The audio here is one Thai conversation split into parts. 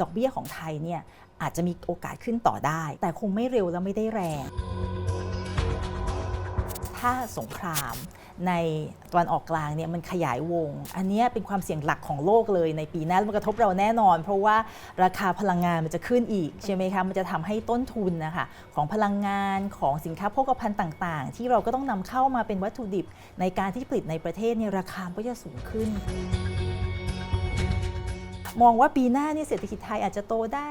ดอกเบี้ยของไทยเนี่ยอาจจะมีโอกาสขึ้นต่อได้ แต่คงไม่เร็วและไม่ได้แรง ถ้าสงครามในตะวันออกกลางเนี่ยมันขยายวง อันนี้เป็นความเสี่ยงหลักของโลกเลยในปีหน้ามันกระทบเราแน่นอน เพราะว่าราคาพลังงานมันจะขึ้นอีกใช่ไหมคะมันจะทำให้ต้นทุนนะคะของพลังงานของสินค้าโภคภัณฑ์ต่างๆ ที่เราก็ต้องนำเข้ามาเป็นวัตถุดิบในการที่ผลิตในประเทศเนี่ยราคาก็จะสูงขึ้น มองว่าปีหน้าเนี่ยเศรษฐกิจไทยอาจจะโตได้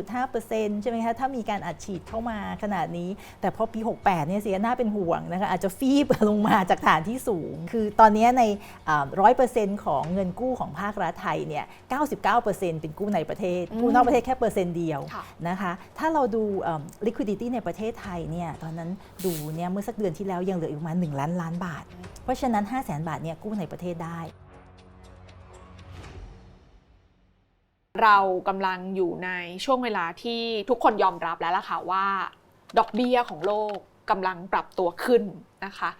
4-4.5%ใช่ไหมคะถ้ามีการอัดฉีดเข้ามาขนาดนี้ แต่พอปี 68 เนี่ยเสียหน้าเป็นห่วงนะคะอาจจะฟีบลงมาจากฐานที่สูง คือตอนนี้ในร้อยเปอร์เซ็นต์ของเงินกู้ของภาครัฐไทยเนี่ย 99%เป็นกู้ในประเทศ กู้นอกประเทศแค่เปอร์เซ็นต์เดียวค่ะนะคะถ้าเราดูเอิ่ม liquidity ในประเทศไทยเนี่ยตอนนั้นดูเนี่ยเมื่อสักเดือนที่แล้วยังเหลืออีกประมาณ1ล้านล้านบาท เพราะฉะนั้น 5 0 0 0 0 0 บาทเนี่ยกู้ในประเทศได้ เรากำลังอยู่ในช่วงเวลาที่ทุกคนยอมรับแล้วล่ะค่ะว่า ดอกเบี้ยของโลกกำลังปรับตัวขึ้นนะคะ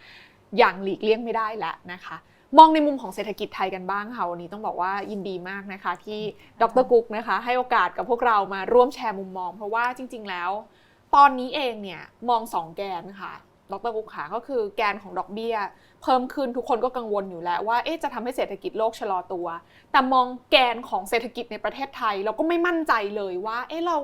อย่างหลีกเลี่ยงไม่ได้แล้วนะคะมองในมุมของเศรษฐกิจไทยกันบ้างค่ะวันนี้ต้องบอกว่ายินดีมากนะคะที่ดรกุ๊กนะคะให้โอกาสกับพวกเรามาร่วมแชร์มุมมอง เพราะว่าจริง ๆ แล้ว ตอนนี้เองเนี่ยมองสองแกนค่ะดรกุ๊กค่ะก็คือแกนของดอกเบี้ย เพิ่มขึ้นทุกคนก็กังวลอยู่แล้วว่าเอ๊ะจะทำให้เศรษฐกิจโลกชะลอตัว แต่มองแกนของเศรษฐกิจในประเทศไทย เราก็ไม่มั่นใจเลยว่าเอ๊ะเรา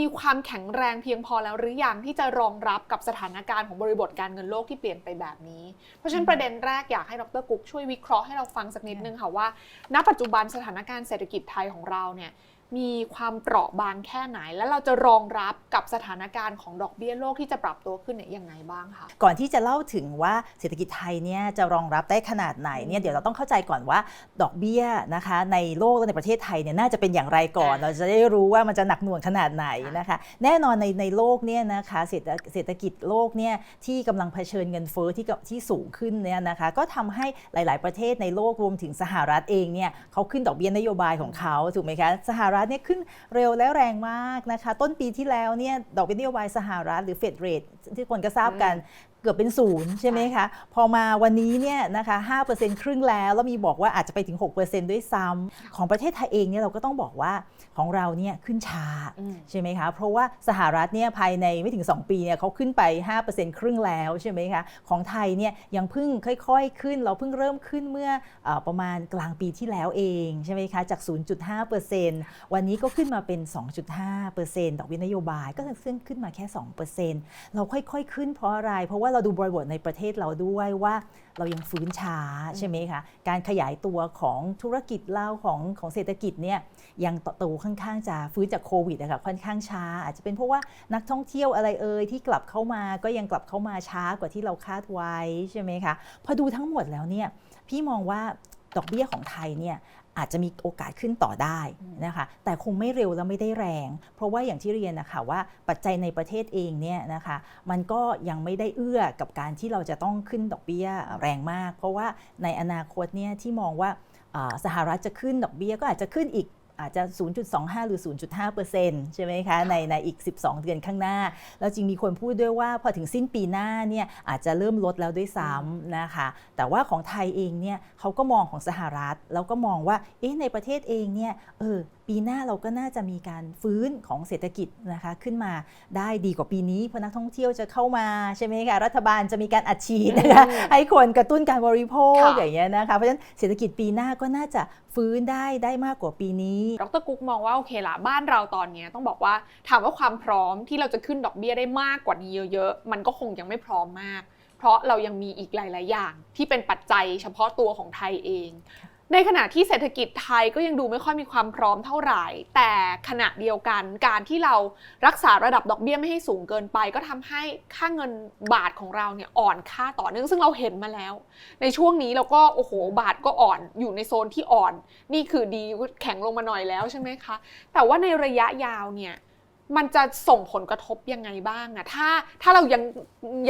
มีความแข็งแรงเพียงพอแล้วหรือยังที่จะรองรับกับสถานการณ์ของบริบทการเงินโลกที่เปลี่ยนไปแบบนี้ เพราะฉะนั้นประเด็นแรกอยากให้ดรกุ๊กช่วยวิเคราะห์ให้เราฟังสักนิดนึงค่ะว่า ณ ปัจจุบันสถานการณ์เศรษฐกิจไทยของเราเนี่ย มีความเปราะบางแค่ไหน และเราจะรองรับกับสถานการณ์ของดอกเบี้ยโลกที่จะปรับตัวขึ้นเนี่ยยังไงบ้างคะก่อนที่จะเล่าถึงว่าเศรษฐกิจไทยเนี่ยจะรองรับได้ขนาดไหนเนี่ยเดี๋ยวเราต้องเข้าใจก่อนว่าดอกเบี้ยนะคะในโลกและในประเทศไทยเนี่ยน่าจะเป็นอย่างไรก่อนอ่าเราจะได้รู้ว่ามันจะหนักหน่วงขนาดไหนนะคะ แน่นอนในในโลกเนี่ยนะคะเศรษฐเศรษฐกิจโลกเนี่ยที่กำลังเผชิญเงินเฟ้อที่กที่สูงขึ้นเนี่ยนะคะก็ทำให้หลาย ๆ ประเทศในโลกรวมถึงสหรัฐเองเนี่ยเขาขึ้นดอกเบี้ยนโยบายของเขาถูกไหมคะสหรัฐเนี่ยขึ้นเร็วและแรงมากนะคะ ต้นปีที่แล้วเนี่ยดอกเบี้ยนโยบายสหรัฐหรือเฟดเรทที่คนก็ทราบกัน เกือบเป็นศูนย์ใช่ไหมคะ พอมาวันนี้เนี่ยนะคะ5%ครึ่งแล้วแล้วมีบอกว่าอาจจะไปถึง 6%ด้วยซ้ำของประเทศไทยเองเนี่ยเราก็ต้องบอกว่าของเราเนี่ยขึ้นช้าอืมใช่ไหมคะ เพราะว่าสหรัฐเนี่ยภายในไม่ถึง 2 ปีเนี่ยเขาขึ้นไป 5%ครึ่งแล้วใช่ไหมคะของไทยเนี่ยยังเพิ่งค่อยๆขึ้น เราเพิ่งเริ่มขึ้นเมื่อเออประมาณกลางปีที่แล้วเองใช่ไหมคะจาก 0.5%วันนี้ก็ขึ้นมาเป็น 2.5%ดอกเบี้ยนโยบายก็ซึ่งขึ้นมาแค่ 2%เราค่อยๆ ขึ้นเพราะอะไรเพราะว่าเราดูบริบทในประเทศเราด้วยว่าเรายังฟื้นช้าใช่ไหมคะการขยายตัวของธุรกิจเราของของเศรษฐกิจเนี่ยยังโตค่อนข้างจะฟื้นจากโควิดอะคะค่อนข้างช้า อาจจะเป็นเพราะว่านักท่องเที่ยวอะไรเอ่ยที่กลับเข้ามาก็ยังกลับเข้ามาช้ากว่าที่เราคาดไว้ใช่ไหมคะพอดูทั้งหมดแล้วเนี่ยพี่มองว่าดอกเบี้ยของไทยเนี่ย อาจจะมีโอกาสขึ้นต่อได้นะคะแต่คงไม่เร็วและไม่ได้แรง เพราะว่าอย่างที่เรียนนะคะว่าปัจจัยในประเทศเองเนี่ยนะคะมันก็ยังไม่ได้เอื้อกับการที่เราจะต้องขึ้นดอกเบี้ยแรงมาก เพราะว่าในอนาคตเนี่ยที่มองว่าสหรัฐจะขึ้นดอกเบี้ยก็อาจจะขึ้นอีก อาจจะ 0.25 หรือ 0.5%ใช่ไหมคะ ในในอีก 12 เดือนข้างหน้า แล้วจริงมีคนพูดด้วยว่าพอถึงสิ้นปีหน้าเนี่ยอาจจะเริ่มลดแล้วด้วยซ้ำนะคะ แต่ว่าของไทยเองเนี่ยเขาก็มองของสหรัฐ แล้วก็มองว่าเอ๊ะในประเทศเองเนี่ยเออ ปีหน้าเราก็น่าจะมีการฟื้นของเศรษฐกิจนะคะขึ้นมาได้ดีกว่าปีนี้เพราะนักท่องเที่ยวจะเข้ามาใช่ไหมคะรัฐบาลจะมีการอัดฉีดนะคะอืมให้คนกระตุ้นการบริโภคค่ะอย่างเงี้ยนะคะเพราะฉะนั้นเศรษฐกิจปีหน้าก็น่าจะฟื้นได้ได้มากกว่าปีนี้ดรกุ๊กมองว่าโอเคละบ้านเราตอนเนี้ยต้องบอกว่าถามว่าความพร้อมที่เราจะขึ้นดอกเบี้ยได้มากกว่านี้เยอะๆมันก็คงยังไม่พร้อมมาก เพราะเรายังมีอีกหลาย ๆ อย่างที่เป็นปัจจัยเฉพาะตัวของไทยเอง ในขณะที่เศรษฐกิจไทยก็ยังดูไม่ค่อยมีความพร้อมเท่าไหร่ แต่ขณะเดียวกันการที่เรารักษาระดับดอกเบี้ยไม่ให้สูงเกินไป ก็ทำให้ค่าเงินบาทของเราเนี่ยอ่อนค่าต่อเนื่องซึ่งเราเห็นมาแล้ว ในช่วงนี้เราก็โอ้โหบาทก็อ่อนอยู่ในโซนที่อ่อน นี่คือดีแข็งลงมาหน่อยแล้วใช่ไหมคะ แต่ว่าในระยะยาวเนี่ยมันจะส่งผลกระทบยังไงบ้างอะถ้าถ้าเรายัง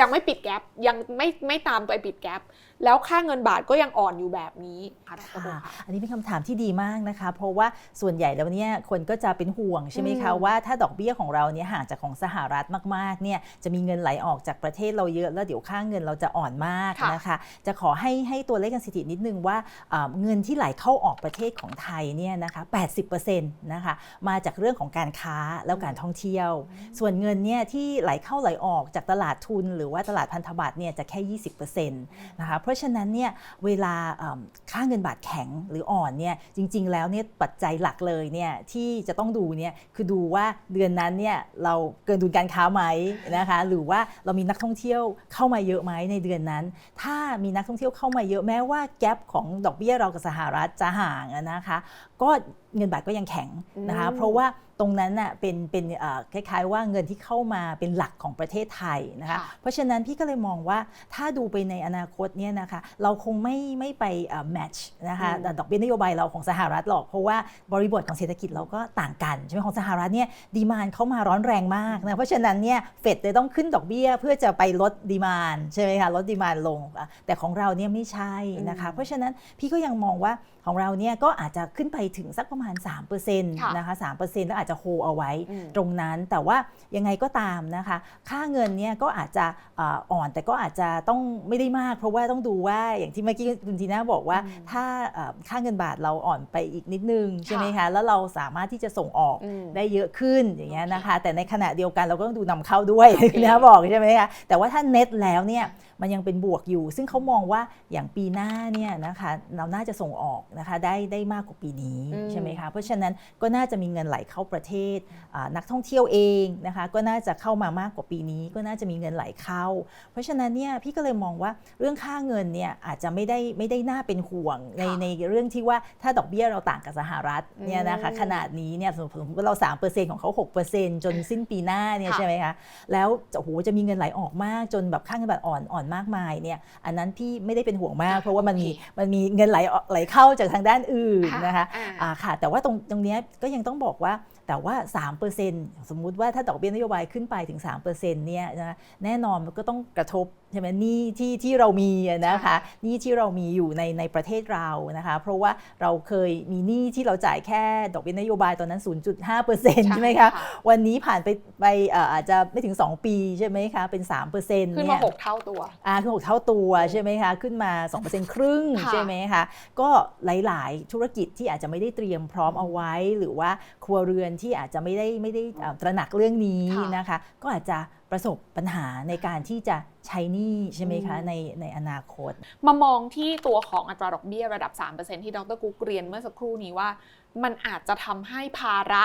ยังไม่ปิดแกลบยังไม่ไม่ตามไอ้ปิดแกลบ แล้วค่าเงินบาทก็ยังอ่อนอยู่แบบนี้ค่ะดรโบค่ะค่ะอันนี้เป็นคำถามที่ดีมากนะคะ เพราะว่าส่วนใหญ่แล้วเนี่ยคนก็จะเป็นห่วงใช่ไหมคะอืมว่าถ้าดอกเบี้ยของเราเนี่ยห่างจากของสหรัฐมากๆเนี่ยจะมีเงินไหลออกจากประเทศเราเยอะแล้วเดี๋ยวค่าเงินเราจะอ่อนมากนะคะ จะขอให้ให้ตัวเลขกันสถิตินิดนึงว่าอ่าเงินที่ไหลเข้าออกประเทศของไทยเนี่ยนะคะ80%นะคะมาจากเรื่องของการค้าแล้วการท่องเที่ยว ส่วนเงินเนี่ยที่ไหลเข้าไหลออกจากตลาดทุน หรือว่าตลาดพันธบัตรเนี่ยจะแค่ 20%นะคะเพราะฉะนั้นเนี่ยเวลาค่าเงินบาทแข็งหรืออ่อนเนี่ยจริง ๆ แล้วเนี่ยปัจจัยหลักเลยเนี่ยที่จะต้องดูเนี่ยคือดูว่าเดือนนั้นเนี่ยเราเกินดุลการค้าไหมนะคะหรือว่าเรามีนักท่องเที่ยวเข้ามาเยอะไหมในเดือนนั้น ถ้ามีนักท่องเที่ยวเข้ามาเยอะแม้ว่าแกลบของดอกเบี้ยเรากับสหรัฐจะห่างนะคะก็เงินบาทก็ยังแข็งนะคะอืมเพราะว่าตรงนั้นน่ะเป็นเป็นเอ่อคล้ายๆ ว่าเงินที่เข้ามาเป็นหลักของประเทศไทยนะคะค่ะเพราะฉะนั้นพี่ก็เลยมองว่าถ้าดูไปในอนาคตเนี่ยนะคะเราคงไม่ไม่ไปแมทช์นะคะอืมดอกเบี้ยนโยบายเราของสหรัฐหรอก เพราะว่าบริบทของเศรษฐกิจเราก็ต่างกันใช่ไหมของสหรัฐเนี่ยดีมานเข้ามาร้อนแรงมากนะเพราะฉะนั้นเนี่ยเฟดเลยต้องขึ้นดอกเบี้ยเพื่อจะไปลดดีมานใช่ไหมคะลดดีมานลงอะแต่ของเราเนี่ยไม่ใช่นะคะอืมเพราะฉะนั้นพี่ก็ยังมองว่าของเราเนี่ยก็อาจจะขึ้นไปถึงสักประมาณ3%นะคะ3%แล้วอาจจะโฮเอาไว้อืมตรงนั้น แต่ว่ายังไงก็ตามนะคะ ค่าเงินเนี่ยก็อาจจะเอ่ออ่อนแต่ก็อาจจะต้องไม่ได้มาก เพราะว่าต้องดูว่าอย่างที่เมื่อกี้คุณทีน่าบอกว่าอืมถ้าเอ่อค่าเงินบาทเราอ่อนไปอีกนิดนึงใช่ไหมค่ะคะแล้วเราสามารถที่จะส่งออกอืมได้เยอะขึ้นอย่างเงี้ยโอเคนะคะ แต่ในขณะเดียวกันเราก็ต้องดูนำเข้าด้วยโอเคนะบอกใช่ไหมคะแต่ว่าถ้าเน็ตแล้วเนี่ยมันยังเป็นบวกอยู่ ซึ่งเขามองว่าอย่างปีหน้าเนี่ยนะคะเราน่าจะส่งออกนะคะได้ได้มากกว่าปีนี้อืมใช่ไหมคะเพราะฉะนั้นก็น่าจะมีเงินไหลเข้าประเทศอ่านักท่องเที่ยวเองนะคะก็น่าจะเข้ามามากกว่าปีนี้ ก็น่าจะมีเงินไหลเข้า เพราะฉะนั้นเนี่ยพี่ก็เลยมองว่าเรื่องค่าเงินเนี่ยอาจจะไม่ได้ไม่ได้น่าเป็นห่วงในค่ะในเรื่องที่ว่าถ้าดอกเบี้ยเราต่างกับสหรัฐเนี่ยนะคะอืมขนาดนี้เนี่ยสมมติสมมติว่าเรา 3%ของเขา 6%จนสิ้นปีหน้าเนี่ยค่ะใช่ไหมคะแล้วโอ้โหจะมีเงินไหลออกมากจนแบบค่าเงินบาทอ่อนอ่อนมากมายเนี่ยอันนั้นพี่ไม่ได้เป็นห่วงมาก เพราะว่ามันมีโอเคมันมีเงินไหลออกไหลเข้าจากทางด้านอื่นนะคะอ่าอ่าค่ะแต่ว่าตรงตรงนี้ก็ยังต้องบอกว่าแต่ว่า 3%สมมุติว่าถ้าดอกเบี้ยนโยบายขึ้นไปถึง 3%เนี่ยนะแน่นอนมันก็ต้องกระทบ ใช่ไหมหนี้ที่ที่เรามีอะนะคะหนี้ที่เรามีอยู่ในในประเทศเรานะคะเพราะว่าเราเคยมีหนี้ที่เราจ่ายแค่ดอกเบี้ยนโยบายตอนนั้น 0.5%ใช่ไหมคะวันนี้ผ่านไปไปเอ่ออาจจะไม่ถึง 2 ปีใช่ไหมคะเป็น 3%ขึ้นเนี่มายหกเท่าตัวอ่าคือหกเท่าตัวใช่ไหมคะขึ้นมา 2%ครึ่งค่ะใช่ไหมคะก็หลาย ๆ ธุรกิจที่อาจจะไม่ได้เตรียมพร้อมเอาไว้ หรือว่าครัวเรือนที่อาจจะไม่ได้ไม่ได้อ่าตระหนักเรื่องนี้ค่ะนะคะ ก็อาจจะ ประสบปัญหาในการที่จะใช้หนี้ใช่ไหมคะอืมในในอนาคต มามองที่ตัวของอัตราดอกเบี้ยระดับ 3%ที่ดรกุ๊กเรียนเมื่อสักครู่นี้ว่า มันอาจจะทำให้ภาระ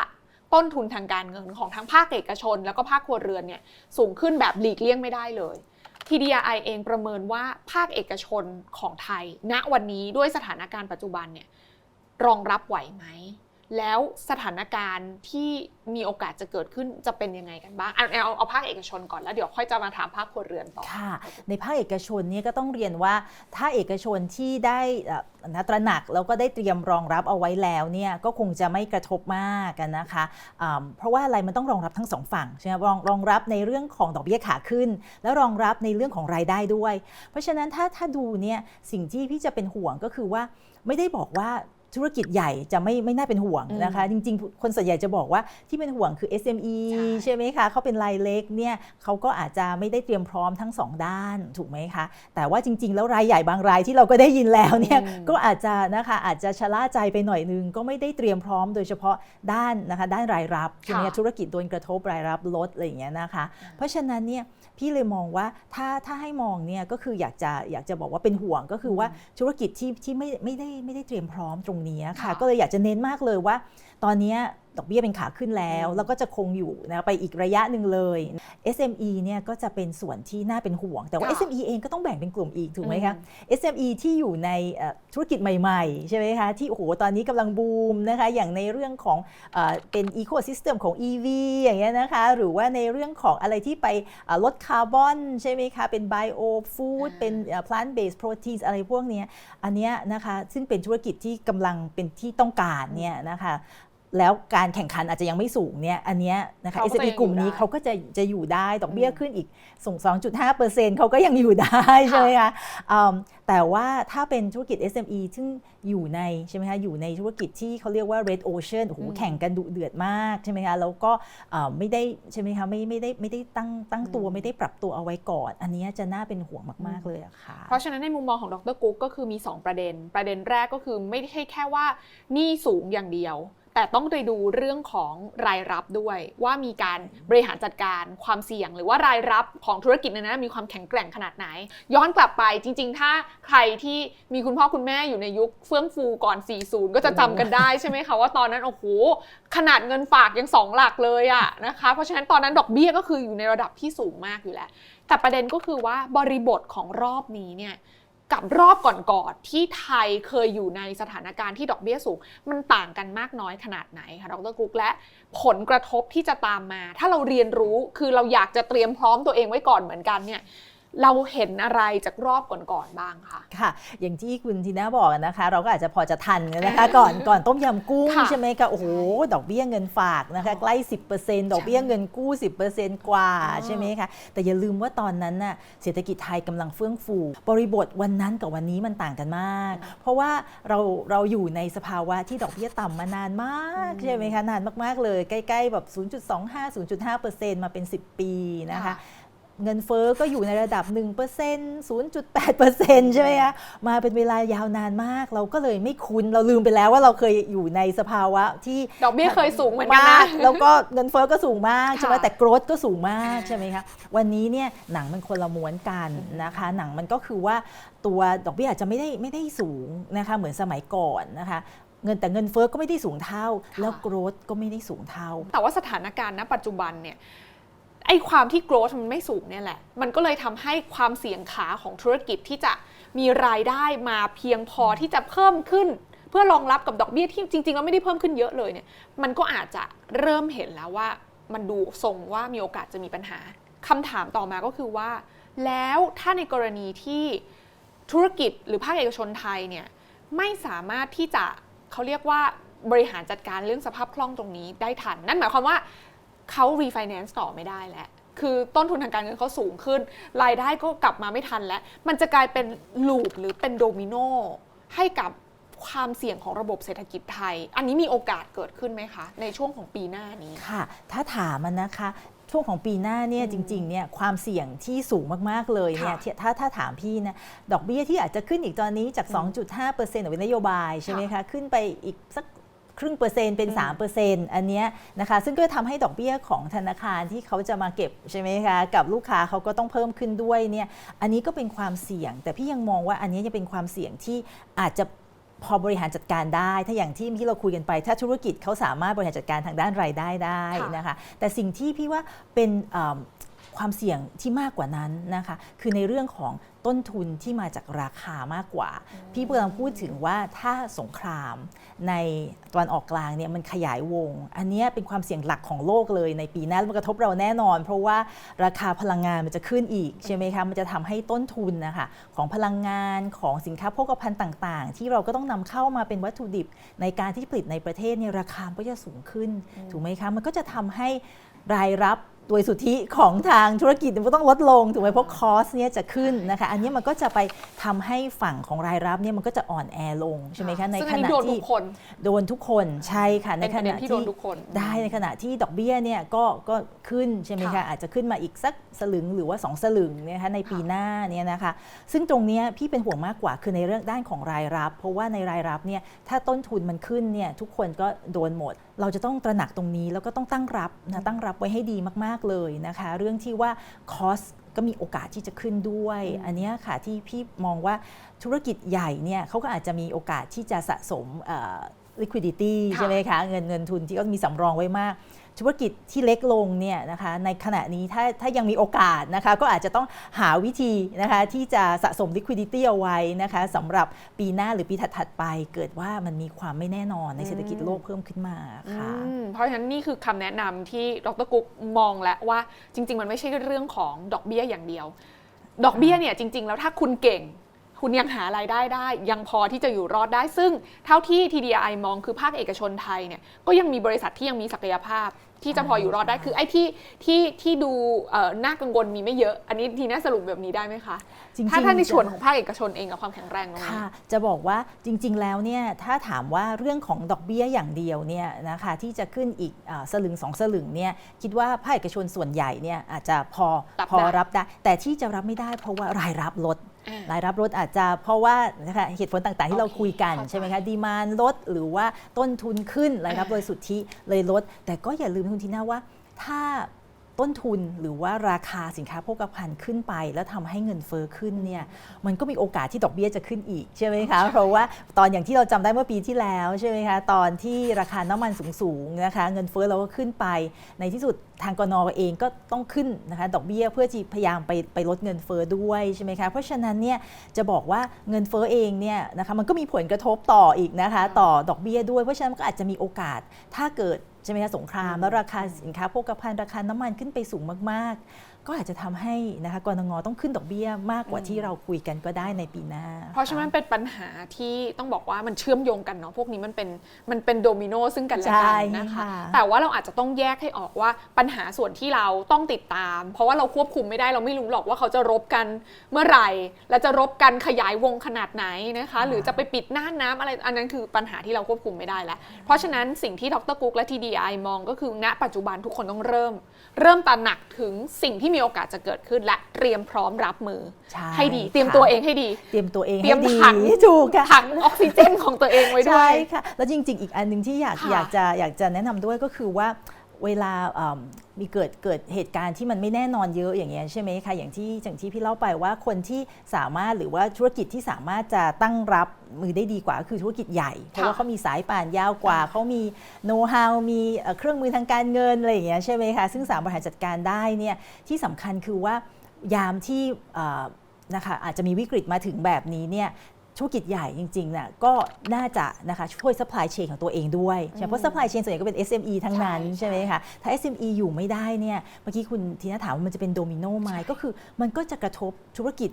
ต้นทุนทางการเงินของทั้งภาคเอกชน แล้วก็ภาคครัวเรือนเนี่ยสูงขึ้นแบบหลีกเลี่ยงไม่ได้เลย TDI เองประเมินว่าภาคเอกชนของไทย ณวันนี้ด้วยสถานการณ์ปัจจุบันเนี่ยรองรับไหวไหม แล้วสถานการณ์ที่มีโอกาสจะเกิดขึ้นจะเป็นยังไงกันบ้างเอาเอาเอาภาคเอกชนก่อนแล้วเดี๋ยวค่อยจะมาถามภาคครัวเรือนต่อค่ะ ในภาคเอกชนเนี่ยก็ต้องเรียนว่าถ้าเอกชนที่ได้เอ่อนะตระหนักแล้วก็ได้เตรียมรองรับเอาไว้แล้วเนี่ยก็คงจะไม่กระทบมากกันนะคะอ่าเพราะว่าอะไรมันต้องรองรับทั้งสองฝั่งใช่ไหมรองรองรับในเรื่องของดอกเบี้ยขาขึ้น แล้วรองรับในเรื่องของรายได้ด้วย เพราะฉะนั้นถ้าถ้าดูเนี่ยสิ่งที่พี่จะเป็นห่วงก็คือว่าไม่ได้บอกว่า ธุรกิจใหญ่จะไม่ไม่น่าเป็นห่วงนะคะ จริง ๆ คนส่วนใหญ่จะบอกว่าที่เป็นห่วงคือ SME ใช่ใช่ไหมคะเขาเป็นรายเล็กเนี่ยเขาก็อาจจะไม่ได้เตรียมพร้อมทั้งสองด้านถูกไหมคะ แต่ว่าจริง ๆ แล้วรายใหญ่บางรายที่เราก็ได้ยินแล้วเนี่ยอืมก็อาจจะนะคะอาจจะชะล่าใจไปหน่อยนึง ก็ไม่ได้เตรียมพร้อมโดยเฉพาะด้านนะคะด้านรายรับใช่ไหมค่ะธุรกิจโดนกระทบรายรับลดอะไรอย่างเงี้ยนะคะ เพราะฉะนั้นเนี่ยพี่เลยมองว่าถ้าถ้าให้มองเนี่ยก็คืออยากจะอยากจะบอกว่าเป็นห่วงก็คือว่าธุรกิจที่ที่ไม่ไม่ได้ไม่ได้เตรียมพร้อมตรงนี้ค่ะค่ะ ก็เลยอยากจะเน้นมากเลยว่า ตอนเนี้ย ดอกเบี้ยเป็นขาขึ้นแล้วอืมแล้วก็จะคงอยู่นะไปอีกระยะหนึ่งเลย SME เนี่ยก็จะเป็นส่วนที่น่าเป็นห่วง แต่ว่าค่ะ SME เองก็ต้องแบ่งเป็นกลุ่มอีกถูกไหมคะอื SME ที่อยู่ในเอ่อธุรกิจใหม่ๆ ใช่ไหมคะ ที่โอ้โหตอนนี้กำลังบูมนะคะ อย่างในเรื่องของเออเป็นอีโค y ิสเต็มของ EV อย่างเงี้ยนะคะ หรือว่าในเรื่องของอะไรที่ไปเอ่อลดคาร์บอนใช่ไหมคะ เป็นไบโอฟู้ดอ่าเป็นเอ่อ plant based proteins อะไรพวกเนี้ยอันเนี้ยนะคะซึ่งเป็นธุรกิจที่กำลังเป็นที่ต้องการเนี่ยนะคะ แล้วการแข่งขันอาจจะยังไม่สูงเนี่ยอันเนี้ยนะคะเขาก็จะ S&P ยังกลุ่มนี้อยู่ได้เขาก็จะจะอยู่ได้ดอกเบี้ยอืมขึ้นอีกส่ง 2.5%เขาก็ยังอยู่ได้ใช่ไหมคะอืมแต่ว่าถ้าเป็นธุรกิจ SME ซึ่งอยู่ในใช่ไหมคะอยู่ในธุรกิจที่เขาเรียกว่า red ocean โอ้โหอืมแข่งกันดุเดือดมากใช่ไหมคะแล้วก็เอ่อไม่ได้ใช่ไหมคะไม่ไม่ได้ไม่ได้ตั้งตั้งตัวอืมไม่ได้ปรับตัวเอาไว้ก่อน อันเนี้ยจะน่าเป็นห่วงมาก ๆ เลยอะค่ะ เพราะฉะนั้นในมุมมองของดรกุ๊กก็คือมี 2 ประเด็น ประเด็นแรกก็คือไม่ใช่แค่ว่าหนี้สูงอย่างเดียว แต่ต้องไปดูเรื่องของรายรับด้วย ว่ามีการบริหารจัดการความเสี่ยง หรือว่ารายรับของธุรกิจนั้นนะมีความแข็งแกร่งขนาดไหน ย้อนกลับไปจริง ๆ ถ้าใครที่มีคุณพ่อคุณแม่อยู่ในยุคเฟื่องฟูก่อน 40 ก็จะจำกันได้ใช่ไหมคะว่าตอนนั้นโอ้โหขนาดเงินฝากยังสองหลักเลยอะนะคะเพราะฉะนั้นตอนนั้นดอกเบี้ยก็คืออยู่ในระดับที่สูงมากอยู่แล้ว แต่ประเด็นก็คือว่าบริบทของรอบนี้เนี่ย กับรอบก่อนๆที่ไทยเคยอยู่ในสถานการณ์ที่ดอกเบี้ยสูง มันต่างกันมากน้อยขนาดไหนคะดรกุ๊กและผลกระทบที่จะตามมา ถ้าเราเรียนรู้คือเราอยากจะเตรียมพร้อมตัวเองไว้ก่อนเหมือนกันเนี่ย เราเห็นอะไรจากรอบก่อนๆบ้างคะค่ะ อย่างที่คุณทีน่าบอกนะคะ เราก็อาจจะพอจะทันนะคะ ก่อนก่อนต้มยำกุ้งค่ะใช่ไหมคะโอ้โหดอกเบี้ยเงินฝากนะคะ ใกล้ 10%ดอกเบี้ยเงินกู้ 10%กว่าอ๋อใช่ไหมคะแต่อย่าลืมว่าตอนนั้นน่ะเศรษฐกิจไทยกำลังเฟื่องฟูบริบทวันนั้นกับวันนี้มันต่างกันมาก เพราะว่าเราเราอยู่ในสภาวะที่ดอกเบี้ยต่ำมานานมากอืมใช่ไหมคะนานมากๆเลย ใกล้ๆแบบ 0.25 0.5%มาเป็น 10 ปีนะคะ เงินเฟอ้อก็อยู่ในระดับ 1% 0.8%ใช่ไหมคะมาเป็นเวลายาวนานมาก เราก็เลยไม่คุ้น เราลืมไปแล้วว่าเราเคยอยู่ในสภาวะที่ดอกเบี้ยเคยสูงเหมือนกันมานะกแล้วก็เงินเฟอ้อก็สูงมากใช่ไหมค่ะแต่โกรธก็สูงมากอ่าใช่ไหมคะวันนี้เนี่ยหนังมันคนละม้วนกันนะคะ หนังมันก็คือว่าตัวดอกเบี้ยอาจจะไม่ได้ไม่ได้สูงนะคะเหมือนสมัยก่อนนะคะเงินแต่เงินเฟอ้อก็ไม่ได้สูงเท่า แล้วโกรธก็ไม่ได้สูงเท่า แต่ว่าสถานการณ์ณปัจจุบันเนี่ย ไอ้ความที่ growth มันไม่สูงเนี่ยแหละ มันก็เลยทำให้ความเสี่ยงขาของธุรกิจที่จะมีรายได้มาเพียงพอที่จะเพิ่มขึ้น เพื่อรองรับกับดอกเบี้ยที่จริงๆแล้วไม่ได้เพิ่มขึ้นเยอะเลยเนี่ย มันก็อาจจะเริ่มเห็นแล้วว่า มันดูทรงว่ามีโอกาสจะมีปัญหาคำถามต่อมาก็คือว่า แล้วถ้าในกรณีที่ธุรกิจหรือภาคเอกชนไทยเนี่ยไม่สามารถที่จะเขาเรียกว่าบริหารจัดการเรื่องสภาพคล่องตรงนี้ได้ทัน นั่นหมายความว่า เขา refinance ต่อไม่ได้แล้ว คือต้นทุนทางการเงินเขาสูงขึ้น รายได้ก็กลับมาไม่ทันแล้ว มันจะกลายเป็นลูปหรือเป็นโดมิโนให้กับความเสี่ยงของระบบเศรษฐกิจไทย อันนี้มีโอกาสเกิดขึ้นไหมคะ ในช่วงของปีหน้านี้ ค่ะ ถ้าถามมันนะคะช่วงของปีหน้าเนี่ยอืมจริงๆเนี่ยความเสี่ยงที่สูงมากๆเลยเนี่ยค่ะที่ถ้าถ้าถามพี่นะดอกเบี้ยที่อาจจะขึ้นอีกตอนนี้จากอืม2.5%หรือเป็นนโยบายใช่ไหมค่ะคะ ขึ้นไปอีกสัก ครึ่งเปอร์เซ็นต์เป็นอืม3%เปอร์เซ็นต์อันเนี้ยนะคะซึ่งก็ทำให้ดอกเบี้ยของธนาคารที่เขาจะมาเก็บใช่ไหมคะกับลูกค้าเขาก็ต้องเพิ่มขึ้นด้วยเนี่ยอันนี้ก็เป็นความเสี่ยง แต่พี่ยังมองว่าอันนี้ยังเป็นความเสี่ยงที่อาจจะพอบริหารจัดการได้ ถ้าอย่างที่ที่เราคุยกันไป ถ้าธุรกิจเขาสามารถบริหารจัดการทางด้านรายได้ได้ค่ะ นะคะ แต่สิ่งที่พี่ว่าเป็นเอิ่ม ความเสี่ยงที่มากกว่านั้นนะคะ คือในเรื่องของต้นทุนที่มาจากราคามากกว่า พี่กำลังพูดถึงว่าถ้าสงครามในตะวันออกกลางเนี่ยมันขยายวง อันเนี้ยเป็นความเสี่ยงหลักของโลกเลยในปีหน้าแล้วมันกระทบเราแน่นอน เพราะว่าราคาพลังงานมันจะขึ้นอีกใช่ไหมคะมันจะทำให้ต้นทุนนะคะของพลังงานของสินค้าโภคภัณฑ์ต่าง ๆ ที่เราก็ต้องนำเข้ามาเป็นวัตถุดิบในการที่ผลิตในประเทศเนี่ยราคาก็จะสูงขึ้นถูกไหมคะมันก็จะทำให้รายรับ โดยสุทธิของทางธุรกิจมันก็ต้องลดลงถูกไหมเพราะคอสเนี่ยจะขึ้นนะคะอันนี้มันก็จะไปทำให้ฝั่งของรายรับเนี่ยมันก็จะอ่อนแอลงใช่ไหมคะในซึ่งขอันนี้ณะโดนทุที่กคนโดนทุกคนใช่ค่ะในเป็นขประเด็ณะนที่โดนทุกคนได้ในขณะที่ดอกเบี้ยเนี่ยก็ก็ขึ้นใช่ไหมคะค่ะอาจจะขึ้นมาอีกสักสลึงหรือว่า 2 สลึงเนยนะคะในปีค่ะหน้าเนี่ยนะคะซึ่งตรงเนี้ยพี่เป็นห่วงมากกว่าคือในเรื่องด้านของรายรับ เพราะว่าในรายรับเนี่ยถ้าต้นทุนมันขึ้นเนี่ยทุกคนก็โดนหมด เราจะต้องตระหนักตรงนี้แล้วก็ต้องตั้งรับนะตั้งรับไว้ให้ดีมากๆเลยนะคะ เรื่องที่ว่าคอสก็มีโอกาสที่จะขึ้นด้วยอืมอันเนี้ยค่ะที่พี่มองว่าธุรกิจใหญ่เนี่ยเขาก็อาจจะมีโอกาสที่จะสะสมเอ่อ liquidity ค่ะใช่ไหมคะ เงินเงินทุนที่ก็มีสำรองไว้มาก ธุรกิจที่เล็กลงเนี่ยนะคะในขณะนี้ถ้าถ้ายังมีโอกาสนะคะก็อาจจะต้องหาวิธีนะคะที่จะสะสม liquidity เอาไว้นะคะสำหรับปีหน้าหรือปีถัดๆไป เกิดว่ามันมีความไม่แน่นอนในเศรษฐกิจโลกเพิ่มขึ้นมาค่ะเพราะฉะนั้นนี่คือคำแนะนำที่ดรกุ๊กมองแล้วว่าจริง ๆ มันไม่ใช่เรื่องของดอกเบี้ยอย่างเดียว ดอกเบี้ยเนี่ยจริง ๆ แล้วถ้าคุณเก่งคุณคุณยังหารายได้ได้ ยังพอที่จะอยู่รอดได้ซึ่งเท่าที่ TDI มองคือภาคเอกชนไทยเนี่ยก็ยังมีบริษัทที่ยังมีศักยภาพ ที่จะพออยู่รอดได้ใช่คือไอ้ที่ที่ที่ดูเอ่อน่ากังวลมีไม่เยอะ อันนี้ทีน่าสรุปแบบนี้ได้ไหมคะจริงๆถ้าถ้าในจะส่วนของภาคเอกชนเองกับความแข็งแรงตรงนี้ค่ะจะบอกว่าจริง ๆ แล้วเนี่ยถ้าถามว่าเรื่องของดอกเบี้ยอย่างเดียวเนี่ยนะคะที่จะขึ้นอีกอาสลึงสองสลึงเนี่ยคิดว่าภาคเอกชนส่วนใหญ่เนี่ยอาจจะพอรับพอได้รับได้ แต่ที่จะรับไม่ได้เพราะว่ารายรับลดอ่า รายรับลดอาจจะเพราะว่านะคะเหตุผลต่างๆ ที่เราโอเคคุยกันเข้าใจใช่ไหมคะดีมานลดหรือว่าต้นทุนขึ้นรายรับอ่าโดยสุทธิเลยลด แต่ก็อย่าลืมคุณทีน่าว่าถ้า ต้นทุนหรือว่าราคาสินค้าโภคภัณฑ์ขึ้นไป แล้วทำให้เงินเฟ้อขึ้นเนี่ยมันก็มีโอกาสที่ดอกเบี้ยจะขึ้นอีกใช่ไหมคะเพราะว่าตอนอย่างที่เราจำได้เมื่อปีที่แล้วใช่ไหมคะตอนที่ราคาน้ำมันสูงๆนะคะเงินเฟ้อเราก็ขึ้นไป ในที่สุดทางกนเองก็ต้องขึ้นนะคะดอกเบี้ยเพื่อที่พยายามไปไปลดเงินเฟ้อด้วยใช่ไหมคะเพราะฉะนั้นเนี่ยจะบอกว่าเงินเฟ้อเองเนี่ยนะคะมันก็มีผลกระทบต่ออีกนะคะต่อดอกเบี้ยด้วยเพราะฉะนั้นมันก็อาจจะมีโอกาสถ้าเกิด ใช่ไหมคะสงคราม แล้วราคาสินค้าโภคภัณฑ์ราคาน้ำมันขึ้นไปสูงมากๆ ก็อาจจะทำให้นะคะกรงต้องขึ้นดอกเบี้ยมากกว่าที่เราคุยกันก็ได้ในปีหน้า เพราะฉะนั้นเป็นปัญหาที่ต้องบอกว่ามันเชื่อมโยงกันเนาะพวกนี้มันเป็นมันเป็นโดมิโนซึ่งกันและกัใช่นนะคะค่ะแต่ว่าเราอาจจะต้องแยกให้ออกว่าปัญหาส่วนที่เราต้องติดตาม เพราะว่าเราควบคุมไม่ได้เราไม่รู้หรอกว่าเขาจะรบกันเมื่อไหร่ และจะรบกันขยายวงขนาดไหนนะคะ หรือจะไปปิดหน้าน้ำอะไรอันนั้นคือปัญหาที่เราควบคุมไม่ได้แล้วเพราะฉะนั้นสิ่งที่ดรกุ๊กและ TDI มองก็คือณปัจจุบันทุกคนต้องเริ่ม เริ่มตระหนักถึงสิ่งที่มีโอกาสจะเกิดขึ้นและเตรียมพร้อมรับมือใช่ให้ดี เตรียมค่ะตัวเองให้ดี เตรียมตัวเองเตรียให้มดีถังถูกค่ะถังออกซิเจนของตัวเองไว้ด้วใช่ยค่ะแล้วจริง ๆ อีกอันหนึ่งที่อยากค่ะอยากจะอยากจะแนะนำด้วยก็คือว่า เวลาเอิ่มมีเกิดเกิดเหตุการณ์ที่มันไม่แน่นอนเยอะอย่างเงี้ยใช่ไหมคะอย่างที่อย่างที่พี่เล่าไปว่าคนที่สามารถหรือว่าธุรกิจที่สามารถจะตั้งรับมือได้ดีกว่าก็คือธุรกิจใหญ่ เพราะว่าเขามีสายป่านยาวกว่าค่ะเขามีโน้ตฮาวมีเอ่อเครื่องมือทางการเงินอะไรอย่างเงี้ยใช่ไหมคะซึ่งสามารถบริหารจัดการได้เนี่ยที่สำคัญคือว่ายามที่เอ่อนะคะอาจจะมีวิกฤตมาถึงแบบนี้เนี่ย ธุรกิจใหญ่จริงๆน่ะก็น่าจะนะคะช่วย supply chain ของตัวเองด้วยใช่ไหมเพราะ supply chain ส่วนใหญ่ก็เป็น SME ทั้งนั้นใช่ใช่ไหมคะถ้า SME อยู่ไม่ได้เนี่ยเมื่อกี้คุณทีน่าถามว่ามันจะเป็นโดมิโนไหมก็คือมันก็จะกระทบธุรกิจ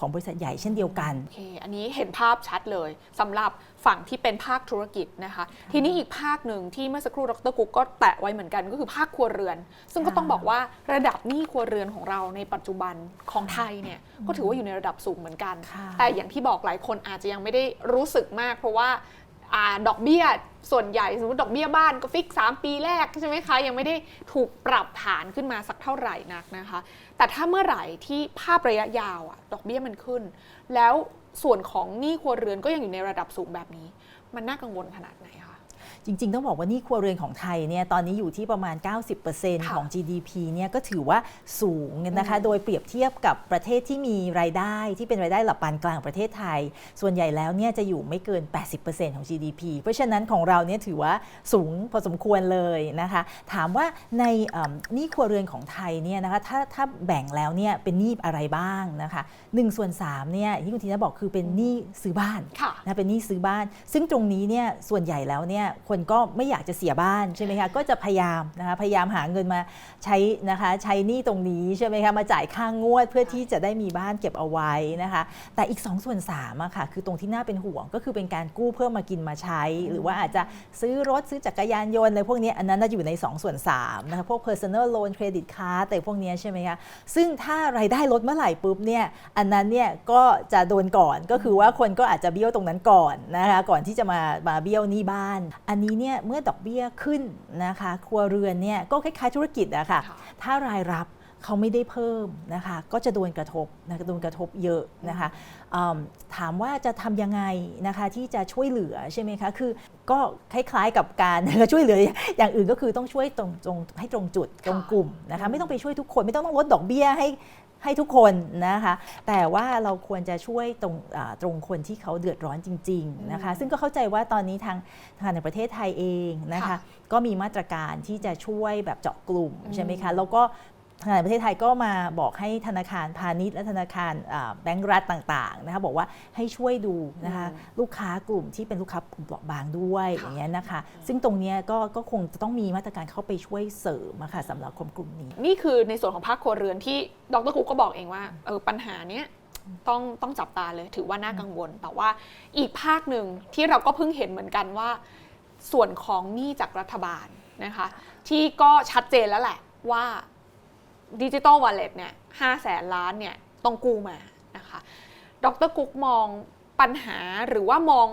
ของบริษัทใหญ่เช่นเดียวกันโอเค อันนี้เห็นภาพชัดเลยสำหรับฝั่งที่เป็นภาคธุรกิจนะคะ ทีนี้อีกภาคหนึ่งที่เมื่อสักครู่ดรกุ๊กก็แตะไว้เหมือนกันก็คือภาคครัวเรือน ซึ่งก็ต้องบอกว่าระดับหนี้ครัวเรือนของเราในปัจจุบันของไทยเนี่ยก็ถือว่าอยู่ในระดับสูงเหมือนกันค่ะแต่อย่างที่บอกหลายคนอาจจะยังไม่ได้รู้สึกมาก เพราะว่า อาดอกเบี้ยส่วนใหญ่สมมติดอกเบี้ยบ้านก็ฟิก 3 ปีแรกใช่ไหมคะยังไม่ได้ถูกปรับฐานขึ้นมาสักเท่าไหร่นักนะคะ แต่ถ้าเมื่อไหร่ที่ภาพระยะยาวอะดอกเบี้ยมันขึ้น แล้วส่วนของหนี้ครัวเรือนก็ยังอยู่ในระดับสูงแบบนี้ มันน่ากังวลขนาด จริง ๆ ต้องบอกว่าหนี่ครัวเรือนของไทยเนี่ยตอนนี้อยู่ที่ประมาณ 90%ค่ะของ GDP เนี่ยก็ถือว่าสูงนะคะอืมโดยเปรียบเทียบกับประเทศที่มีรายได้ที่เป็นรายได้ระดับปานกลางประเทศไทย ส่วนใหญ่แล้วเนี่ยจะอยู่ไม่เกิน 80%ของ GDP เพราะฉะนั้นของเราเนี่ยถือว่าสูงพอสมควรเลยนะคะ ถามว่าในเอิ่มหนี้ครัวเรือนของไทยเนี่ยนะคะถ้าถ้าแบ่งแล้วเนี่ยเป็นหนี้อะไรบ้างนะคะ1ส่วน3เนี่ยที่คุณทีน่าบอกคือเป็นหนี้ซื้อบ้านค่ะนะเป็นหนี้ซื้อบ้าน ซึ่งตรงนี้เนี่ยส่วนใหญ่แล้วเนี่ยคนก็ไม่อยากจะเสียบ้านใช่ไหมคะก็จะพยายามนะคะพยายามหาเงินมาใช้นะคะใช้หนี้ตรงนี้ใช่ไหมคะมาจ่ายค่างงวดเพื่อที่จะได้มีบ้านเก็บเอาไว้นะคะแต่อีก2ส่วน3อะค่ะคือตรงที่น่าเป็นห่วงก็คือเป็นการกู้เพื่อมากินมาใช้ หรือว่าอาจจะซื้อรถซื้อจักรยานยนต์อะไรพวกนี้อันนั้นน่าจะอยู่ใน 2 ส่วน3นะคะพวก personal loan credit card แต่พวกนี้ใช่ไหมคะซึ่งถ้ารายได้ลดเมื่อไหร่ปุ๊บเนี่ยอันนั้นเนี่ยก็จะโดนก่อนก็คือว่าคนก็อาจจะเบี้ยวตรงนั้นก่อนนะคะก่อนที่จะมามาเบี้ยวหนี้บ้าน อันนี้เนี่ยเมื่อดอกเบี้ยขึ้นนะคะครัวเรือนเนี่ยก็คล้ายๆธุรกิจอะค่ะค่ะถ้ารายรับเขาไม่ได้เพิ่มนะคะก็จะโดนกระทบนะคะโดนกระทบเยอะนะคะอืมถามว่าจะทำยังไงนะคะที่จะช่วยเหลือใช่ไหมคะคือก็คล้ายๆกับการช่วยเหลืออย่างอื่นก็คือต้องช่วยตรงตรงให้ตรงจุดตรงกลุ่มนะคะไม่ต้องไปช่วยทุกคนไม่ต้องต้องลดดอกเบี้ยให้ ให้ทุกคนนะคะ แต่ว่าเราควรจะช่วยตรงอ่าตรงคนที่เขาเดือดร้อนจริงๆนะคะอืมซึ่งก็เข้าใจว่าตอนนี้ทางทางในประเทศไทยเองนะคะค่ะก็มีมาตรการที่จะช่วยแบบเจาะกลุ่มอืมใช่ไหมคะ แล้วก็ ทางประเทศไทยก็มาบอกให้ธนาคารพาณิชย์และธนาคารอ่าแบงก์รัฐต่างๆนะคะบอกว่าให้ช่วยดูนะคะลูกค้ากลุ่มที่เป็นลูกค้ากลุ่มเปราะบางด้วยค่ะอย่างเงี้ยนะคะ ซึ่งตรงเนี้ยก็ก็คงจะต้องมีมาตรการเข้าไปช่วยเสริมอะค่ะสำหรับคนกลุ่มนี้ นี่คือในส่วนของภาคครัวเรือนที่ดรกุ๊กก็บอกเองว่าเออปัญหาเนี้ยต้องต้องจับตาเลยถือว่าน่ากังวล แต่ว่าอีกภาคหนึ่งที่เราก็เพิ่งเห็นเหมือนกันว่า ส่วนของหนี้จากรัฐบาลนะคะ ที่ก็ชัดเจนแล้วแหละว่า ดิจิ t a ลวอลเล็ตเนี่ยห้าแสนล้านเนี่ยต้องกู้มานะคะ ดรกุ๊กมองปัญหาหรือว่ามอง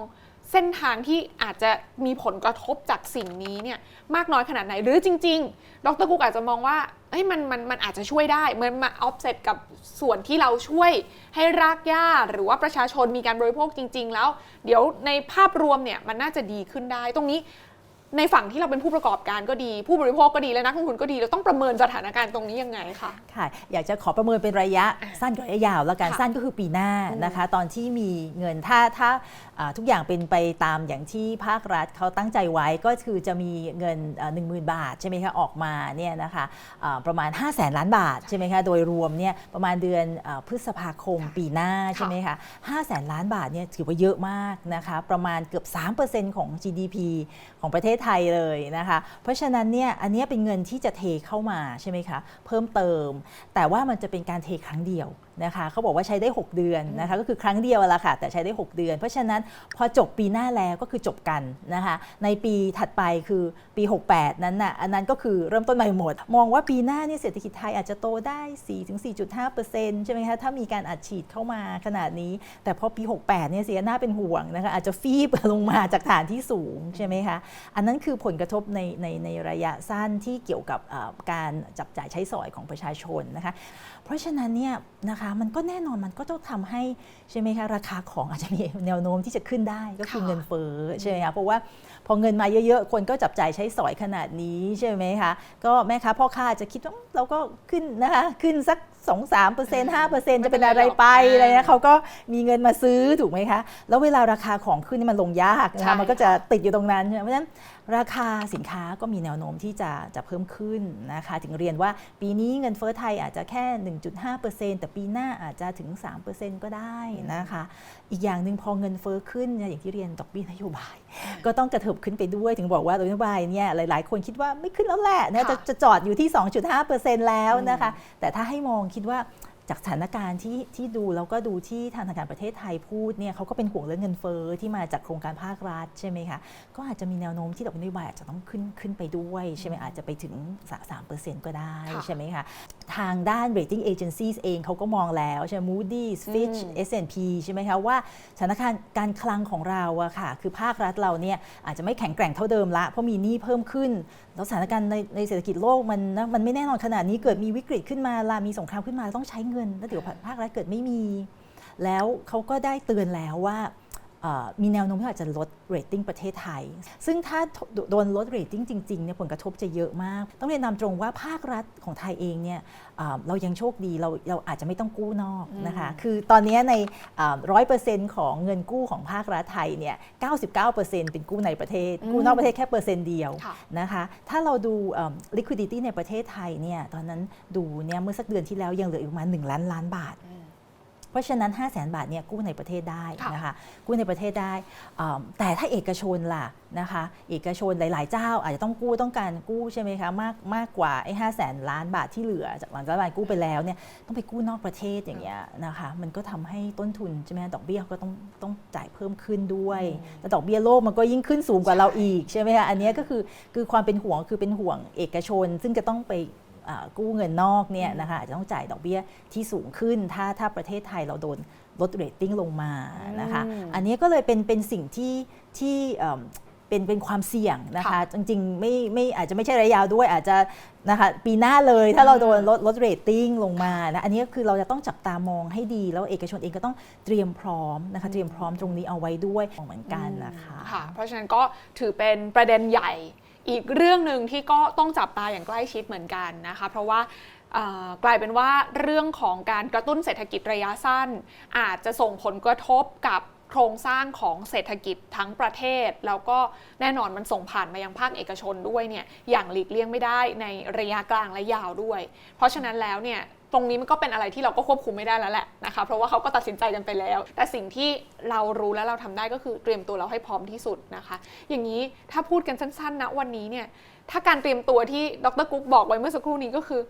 เส้นทางที่อาจจะมีผลกระทบจากสิ่งนี้เนี่ยมากน้อยขนาดไหน หรือจริง ๆ ดรกุ๊กอาจจะมองว่าเฮ้ยมันมันมันอาจจะช่วยได้เหมือนมาออฟเซตกับส่วนที่เราช่วยให้รากหญ้าหรือว่าประชาชนมีการบริโภคจริง ๆ แล้ว เดี๋ยวในภาพรวมเนี่ยมันน่าจะดีขึ้นได้ ตรงนี้ ในฝั่งที่เราเป็นผู้ประกอบการก็ดี ผู้บริโภคก็ดีและนักลงทุนก็ดี เราต้องประเมินสถานการณ์ตรงนี้ยังไงคะค่ะ อยากจะขอประเมินเป็นระยะอะสั้นกับระยะยาวแล้วกันค่ะสั้นก็คือปีหน้าอืมนะคะ ตอนที่มีเงินถ้าถ้าอ่าทุกอย่างเป็นไปตามอย่างที่ภาครัฐเขาตั้งใจไว้ก็คือจะมีเงินหนึ่งหมื่นบาทใช่ไหมคะออกมาเนี่ยนะคะอ่าประมาณ 5 0 0แสนล้านบาทใช่ไหมคะโดยรวมเนี่ยประมาณเดือนอาพฤษภาคมปีหน้าใช่ไหมคะ5 0 0แสนล้านบาทเนี่ยถือว่าเยอะมากนะคะประมาณเกือบ 3%ของ GDP ของประเทศไทยเลยนะคะ เพราะฉะนั้นเนี่ยอันนี้เป็นเงินที่จะเทเข้ามาใช่ไหมคะเพิ่มเติม แต่ว่ามันจะเป็นการเทครั้งเดียว นะคะเขาบอกว่าใช้ได้ 6 เดือนนะคะก็คือครั้งเดียวละค่ะ แต่ใช้ได้ 6 เดือน เพราะฉะนั้นพอจบปีหน้าแล้วก็คือจบกันนะคะในปีถัดไปคือปี 68 นั้นน่ะอันนั้นก็คือเริ่มต้นใหม่หมด มองว่าปีหน้าเนี่ยเศรษฐกิจไทยอาจจะโตได้ 4-4.5%ใช่ไหมคะถ้ามีการอัดฉีดเข้ามาขนาดนี้ แต่พอปี 68 เนี่ยเสียหน้าเป็นห่วงนะคะอาจจะฟีบลงมาจากฐานที่สูงใช่ไหมคะอันนั้นคือผลกระทบในในในระยะสั้นที่เกี่ยวกับเอ่อการจับจ่ายใช้สอยของประชาชนนะคะเพราะฉะนั้นเนี่ยนะคะมันก็แน่นอนมันก็ต้องทำให้ใช่ไหมคะราคาของอาจจะมีแนวโน้มที่จะขึ้นได้ก็คือค่ะเงินเฟ้อใช่ไหมคะเพราะว่าพอเงินมาเยอะๆ คนก็จับจ่ายใช้สอยขนาดนี้ใช่ไหมคะก็แม่ค้าพ่อค้าอาจจะคิดว่าเราก็ขึ้นนะคะขึ้นสัก2 3เปอร์เซ็นต์5เปอร์เซ็นต์จะเป็นอะไรไปอะไรนะเขาก็มีเงินมาซื้อถูกไหมคะ แล้วเวลาราคาของขึ้นนี่มันลงยากนะใช่คะมันก็จะติดอยู่ตรงนั้นใช่ไหมเพราะฉะนั้น ราคาสินค้าก็มีแนวโน้มที่จะจะเพิ่มขึ้นนะคะ ถึงเรียนว่าปีนี้เงินเฟ้อไทยอาจจะแค่ 1.5%แต่ปีหน้าอาจจะถึง 3%ก็ได้นะคะ อีกอย่างหนึ่งพอเงินเฟ้อขึ้นเนี่ยอย่างที่เรียนดอกเบี้ยนโยบาย ก็ต้องกระเถิบขึ้นไปด้วย ถึงบอกว่าดอกเบี้ยนโยบายเนี่ยหลาย ๆ คนคิดว่าไม่ขึ้นแล้วแหละนะจะค่ะจะจอดอยู่ที่ 2.5%แล้วนะคะ แต่ถ้าให้มองคิดว่า จากสถานการณ์ที่ที่ดูแล้วก็ดูที่ทางธนาคารประเทศไทยพูดเนี่ยเขาก็เป็นห่วงเรื่องเงินเฟ้อที่มาจากโครงการภาครัฐใช่ไหมคะก็อาจจะมีแนวโน้มที่ดอกเบี้ยนโยบายอาจจะต้องขึ้นขึ้นไปด้วยใช่ไหมอาจจะไปถึง3%ก็ได้ค่ะใช่ไหมคะทางด้าน rating agencies เองเขาก็มองแล้วใช่ไหม Moody's Fitch อืม S&P ใช่ไหมคะว่าสถานการณ์การคลังของเราอะค่ะคือภาครัฐเราเนี่ยอาจจะไม่แข็งแกร่งเท่าเดิมละเพราะมีหนี้เพิ่มขึ้น แล้วสถานการณ์ในในเศรษฐกิจโลกมันนะมันไม่แน่นอนขนาดนี้เกิดมีวิกฤตขึ้นมาลามีสงครามขึ้นมาต้องใช้เงิน แล้วเดี๋ยวภาครัฐเกิดไม่มี แล้วเขาก็ได้เตือนแล้วว่า มีแนวโน้มที่อาจจะลดเรตติ้งประเทศไทย ซึ่งถ้าโดนลดเรตติ้งจริงๆเนี่ยผลกระทบจะเยอะมาก ต้องเรียนตามตรงว่าภาครัฐของไทยเองเนี่ยเอ่อเรายังโชคดีเราเราอาจจะไม่ต้องกู้นอกนะคะ คือตอนนี้ในร้อยเปอร์เซ็นต์ของเงินกู้ของภาครัฐไทยเนี่ย99%เป็นกู้ในประเทศ กู้นอกประเทศแค่เปอร์เซ็นต์เดียวค่ะนะคะ ถ้าเราดูเอิ่ม liquidity ในประเทศไทยเนี่ยตอนนั้นดูเนี่ยเมื่อสักเดือนที่แล้วยังเหลืออีกประมาณ1ล้านล้านบาทเพ ราะฉะนั้น 5 0 0แสนบาทเนี่ยกู้ในประเทศได้ค่ะนะคะกู้ในประเทศได้อ่าแต่ถ้าเอกชนล่ะนะคะเอกชนหลาย ๆ เจ้าอาจจะต้องกู้ต้องการกู้ใช่ไหมคะมากมากกว่าไอ้ห้าแสนล้านบาทที่เหลือ จากหลังจากรัฐบาลกู้ไปแล้วเนี่ยต้องไปกู้นอกประเทศอย่างเงี้ยนะคะมันก็ทำให้ต้นทุนใช่ไหมดอกเบี้ยก็ต้องต้องจ่ายเพิ่มขึ้นด้วยแล้วดอกเบี้ยโลกมันก็ยิ่งขึ้นสูงกว่าเราอีกใช่ไหมคะอันเนี้ยก็คือคือความเป็นห่วงคือเป็นห่วงเอกชน ซึ่งจะต้องไปอ่า กู้เงินนอกเนี่ยนะคะอาจจะต้องจ่ายดอกเบี้ยที่สูงขึ้น ถ้าถ้าประเทศไทยเราโดนลดเรตติ้งลงมานะคะอืมอันนี้ก็เลยเป็นเป็นสิ่งที่ที่เอิ่มเป็นเป็นความเสี่ยงนะคะค่ะจริงๆไม่ไม่อาจจะไม่ใช่ระยะยาวด้วยอาจจะนะคะปีหน้าเลยถ้าเราโดนลดลดเรตติ้งลงมานะอันนี้ก็คือเราจะต้องจับตามองให้ดี แล้วเอกชนเองก็ต้องเตรียมพร้อมนะคะเตรียมพร้อมตรงนี้เอาไว้ด้วยเหมือนกันนะคะค่ะเพราะฉะนั้นก็ถือเป็นประเด็นใหญ่ อีกเรื่องหนึ่งที่ก็ต้องจับตาอย่างใกล้ชิดเหมือนกันนะคะ เพราะว่ากลายเป็นว่าเรื่องของการกระตุ้นเศรษฐกิจระยะสั้น อาจจะส่งผลกระทบกับโครงสร้างของเศรษฐกิจทั้งประเทศ แล้วก็แน่นอนมันส่งผ่านมายังภาคเอกชนด้วยเนี่ยอย่างหลีกเลี่ยงไม่ได้ในระยะกลางและยาวด้วย เพราะฉะนั้นแล้วเนี่ย ตรงนี้มันก็เป็นอะไรที่เราก็ควบคุมไม่ได้แล้วแหละนะคะ เพราะว่าเขาก็ตัดสินใจกันไปแล้ว แต่สิ่งที่เรารู้และเราทำได้ก็คือเตรียมตัวเราให้พร้อมที่สุดนะคะ อย่างนี้ถ้าพูดกันสั้นๆนะวันนี้เนี่ย ถ้าการเตรียมตัวที่ดรกุ๊กบอกไว้เมื่อสักครู่นี้ก็คือ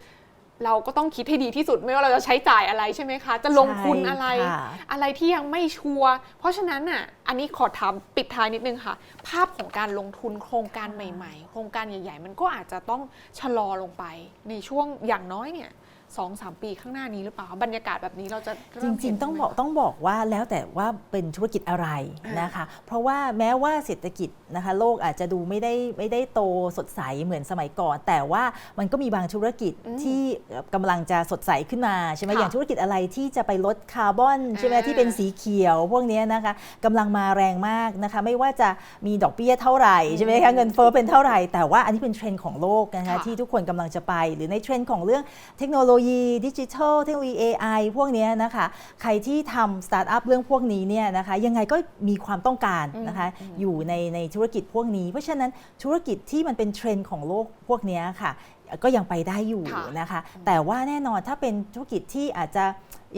เราก็ต้องคิดให้ดีที่สุดไม่ว่าเราจะใช้จ่ายอะไรใช่ไหมคะ จะลงทุนอะไรใช่ค่ะอะไรที่ยังไม่ชัวร์ เพราะฉะนั้นน่ะ อันนี้ขอถามปิดท้ายนิดนึงค่ะ ภาพของการลงทุนโครงการใหม่ ๆ โครงการใหญ่ ๆ มันก็อาจจะต้องชะลอลงไปในช่วงอย่างน้อยเนี่ย สองสามปีข้างหน้านี้หรือเปล่าคะบรรยากาศแบบนี้เราจะจเมริงเห็นๆต้องไหมบอกคะต้องบอกว่าแล้วแต่ว่าเป็นธุรกิจอะไรอ่านนะคะ เพราะว่าแม้ว่าเศรษฐกิจนะคะโลกอาจจะดูไม่ได้ไม่ได้โตสดใสเหมือนสมัยก่อน แต่ว่ามันก็มีบางธุรกิจอืมที่กำลังจะสดใสขึ้นมาใช่ไหมค่ะอย่างธุรกิจอะไรที่จะไปลดคาร์บอนใช่ไหมอ่าที่เป็นสีเขียว พวกเนี้ยนะคะกำลังมาแรงมากนะคะไม่ว่าจะมีดอกเบี้ยเท่าไหร่ใช่ไหมคะเงินเฟ้อเป็นเท่าไหร่แต่ว่าอันนี้เป็นเทรนด์ของโลกนะคะค่ะที่ทุกคนกำลังจะไป หรือในเทรนด์ของเรื่องเทคโนโลยีดิจิทัลเทคโนโลยี AI พวกเนี้ยนะคะ ใครที่ทำสตาร์ทอัพเรื่องพวกนี้เนี่ยนะคะยังไงก็มีความต้องการนะคะอืมอยู่ในในธุรกิจพวกนี้ เพราะฉะนั้นธุรกิจที่มันเป็นเทรนด์ของโลกพวกเนี้ยค่ะก็ยังไปได้อยู่ค่ะนะคะ แต่ว่าแน่นอนถ้าเป็นธุรกิจที่อาจจะ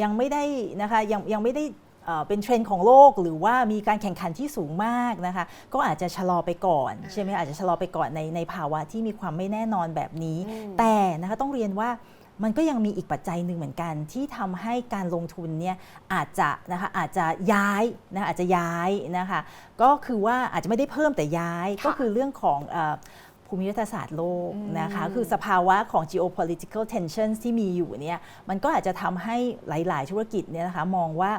ยังไม่ได้นะคะยังยังไม่ได้เอ่อเป็นเทรนด์ของโลกหรือว่ามีการแข่งขันที่สูงมากนะคะ ก็อาจจะชะลอไปก่อนอ่าใช่ไหมอาจจะชะลอไปก่อนในในภาวะที่มีความไม่แน่นอนแบบนี้อืมแต่นะคะต้องเรียนว่า มันก็ยังมีอีกปัจจัยหนึ่งเหมือนกัน ที่ทำให้การลงทุนเนี่ยอาจจะนะคะอาจจะย้ายนะอาจจะย้ายนะคะก็คือว่าอาจจะไม่ได้เพิ่มแต่ย้ายค่ะก็คือเรื่องของเอ่อภูมิรัฐศาสตร์โลกอืมนะคะคือสภาวะของ geopolitical tensions ที่มีอยู่เนี่ยมันก็อาจจะทำให้หลาย ๆ ธุรกิจเนี่ยนะคะมองว่า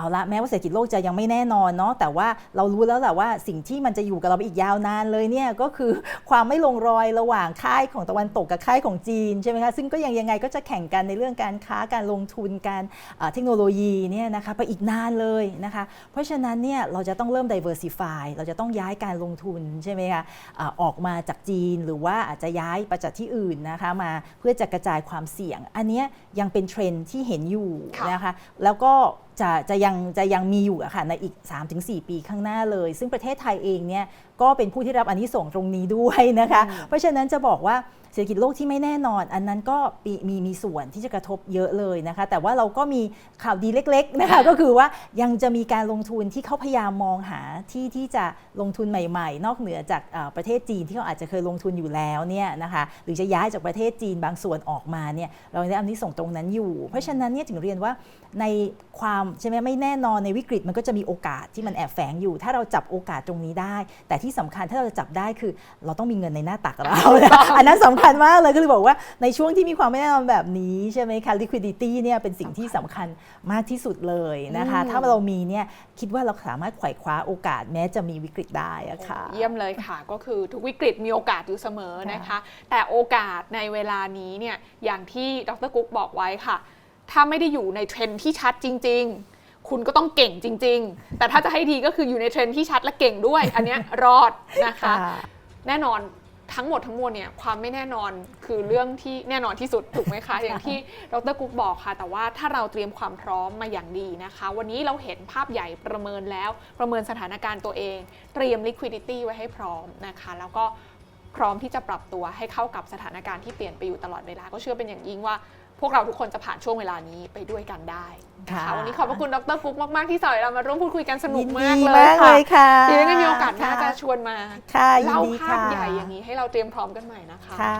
เอาละแม้ว่าเศรษฐกิจโลกจะยังไม่แน่นอนเนาะแต่ว่าเรารู้แล้วแหละว่าสิ่งที่มันจะอยู่กับเราไปอีกยาวนานเลยเนี่ยก็คือความไม่ลงรอยระหว่างค่ายของตะวันตกกับค่ายของจีนใช่ไหมคะซึ่งก็ยังยังไงก็จะแข่งกันในเรื่องการค้าการลงทุนการเทคโนโลยีเนี่ยนะคะไปอีกนานเลยนะคะเพราะฉะนั้นเนี่ยเราจะต้องเริ่ม diversify เราจะต้องย้ายการลงทุนใช่ไหมคะอออกมาจากจีนหรือว่าอาจจะย้ายไปจากที่อื่นนะคะมาเพื่อจะกระจายความเสี่ยง อันนี้ยังเป็นเทรนด์ที่เห็นอยู่นะคะแล้วก็ จะจะยังจะยังมีอยู่อะค่ะในอีก 3-4 ปีข้างหน้าเลย ซึ่งประเทศไทยเองเนี่ย ก็เป็นผู้ที่รับอันนี้ส่งส์ตรงนี้ด้วยนะคะอืมเพราะฉะนั้นจะบอกว่าเศรษฐกิจโลกที่ไม่แน่นอน อันนั้นก็มีมีมีส่วนที่จะกระทบเยอะเลยนะคะ แต่ว่าเราก็มีข่าวดีเล็กๆนะคะค่ะก็คือว่ายังจะมีการลงทุนที่เขาพยายามมองหาที่ที่จะลงทุนใหม่ๆ นอกเหนือจากเอ่อประเทศจีนที่เขาอาจจะเคยลงทุนอยู่แล้วเนี่ยนะคะหรือจะย้ายจากประเทศจีนบางส่วนออกมาเนี่ยเราได้อันนี้ส่งส์ตรงนั้นอยู่ เพราะฉะนั้นเนี่ยถึงเรียนว่าในความใช่ไหมไม่แน่นอนในวิกฤตมันก็จะมีโอกาสที่มันแอบแฝงอยู่ ถ้าเราจับโอกาสตรงนี้ได้ แต่ที่สำคัญถ้าเราจะจับได้คือ เราต้องมีเงินในหน้าตักเรานะอันนั้นสำคัญมากเลยก็เลยบอกว่าในช่วงที่มีความไม่แน่นอนแบบนี้ใช่ไหมคะ liquidity เนี่ยเป็นสิ่งที่สำคัญมากที่สุดเลยนะคะอืมถ้าเรามีเนี่ยคิดว่าเราสามารถไขว่คว้าโอกาสแม้จะมีวิกฤตได้อะค่ะ เยี่ยมเลยค่ะก็คือทุกวิกฤตมีโอกาสอยู่เสมอนะคะ แต่โอกาสในเวลานี้เนี่ยอย่างที่ดรกุ๊กบอกไว้ค่ะ ถ้าไม่ได้อยู่ในเทรนด์ที่ชัดจริง ๆ คุณก็ต้องเก่งจริง ๆ แต่ถ้าจะให้ดีก็คืออยู่ในเทรนด์ที่ชัดและเก่งด้วย อันเนี้ยรอดนะคะ แน่นอนทั้งหมดทั้งมวลเนี่ยความไม่แน่นอนคือเรื่องที่แน่นอนที่สุดถูกไหมคะ อย่างที่ดรกุ๊กบอกค่ะ แต่ว่าถ้าเราเตรียมความพร้อมมาอย่างดีนะคะ วันนี้เราเห็นภาพใหญ่ประเมินแล้วประเมินสถานการณ์ตัวเอง เตรียม liquidity ไว้ให้พร้อมนะคะ แล้วก็พร้อมที่จะปรับตัวให้เข้ากับสถานการณ์ที่เปลี่ยนไปอยู่ตลอดเวลา ก็เชื่อเป็นอย่างยิ่งว่า พวกเราทุกคนจะผ่านช่วงเวลานี้ไปด้วยกันได้นะค่ะคะวันนี้ขอบพระคุณดรกุ๊กมาก ๆ ที่สอยเรามาร่วมพูดคุยกันสนุกยินมากดีเลยมากเลค่ะยค่ะเดี๋ยวยังไงมีโอกาสน่าจะค่ชวนมาค่ะยินเล่าดีภาค่ะพใหญ่อย่างนี้ให้เราเตรียมพร้อมกันใหม่นะคะค่ะ